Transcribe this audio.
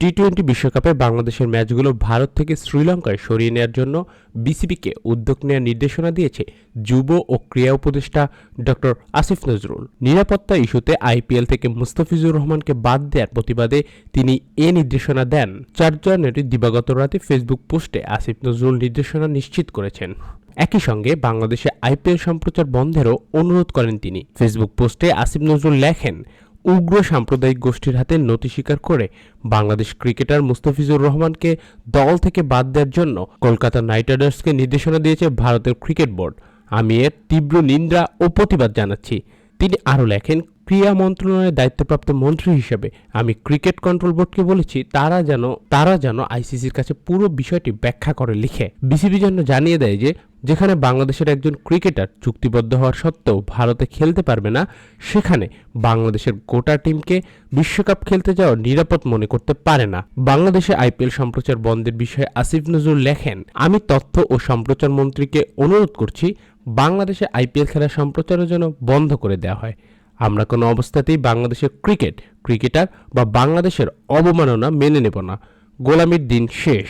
T twenty বিশ্বকাপে বাংলাদেশের ম্যাচগুলো ভারত থেকে শ্রীলঙ্কায় সরিয়ে নেওয়ার জন্য বিসিবিকে উদ্যোগ নেওয়ার নির্দেশনা দিয়েছে যুব ও ক্রীড়া উপদেষ্টা ড. আসিফ নজরুল। নিরাপত্তা ইস্যুতে আইপিএল থেকে মুস্তাফিজুর রহমানকে বাদ দেওয়ার প্রতিবাদে তিনি এ নির্দেশনা দেন। চার জানুয়ারি দিবাগত রাতে ফেসবুক পোস্টে আসিফ নজরুল নির্দেশনা নিশ্চিত করেছেন। একই সঙ্গে বাংলাদেশে আইপিএল সম্প্রচার বন্ধেরও অনুরোধ করেন তিনি। ফেসবুক পোস্টে আসিফ নজরুল লেখেন উগ্র সাম্প্রদায়িক গোষ্ঠীর হাতে নতি স্বীকার করে বাংলাদেশ ক্রিকেটার মুস্তাফিজুর রহমানকে দল থেকে বাদ দেওয়ার জন্য কলকাতা নাইট রাইডার্সকে নির্দেশনা দিয়েছে ভারতের ক্রিকেট বোর্ড। আমি এর তীব্র নিন্দা ও প্রতিবাদ জানাচ্ছি। তিনি আরও লেখেন ক্রীড়া মন্ত্রণালয়ের দায়িত্বপ্রাপ্ত মন্ত্রী হিসেবে আমি ক্রিকেট কন্ট্রোল বোর্ডকে বলেছি, তারা যেন তারা যেন আইসিসির কাছে পুরো বিষয়টি ব্যাখ্যা করে লিখে। বিসিবি যেন জানিয়ে দেয় যে যেখানে বাংলাদেশের একজন ক্রিকেটার চুক্তিবদ্ধ হওয়ার সত্ত্বেও ভারতে খেলতে পারবে না, সেখানে বাংলাদেশের গোটা টিমকে বিশ্বকাপ খেলতে যাওয়া নিরাপদ মনে করতে পারে না। বাংলাদেশে আইপিএল সম্প্রচার বন্ধের বিষয়ে আসিফ নজরুল লেখেন, আমি তথ্য ও সম্প্রচার মন্ত্রীকে অনুরোধ করছি, বাংলাদেশে আইপিএল খেলা সম্প্রচারের জন্য বন্ধ করে দেওয়া হয়। আমরা কোনো অবস্থাতেই বাংলাদেশের ক্রিকেট, ক্রিকেটার বা বাংলাদেশের অবমাননা মেনে নেব না। গোলামির দিন শেষ।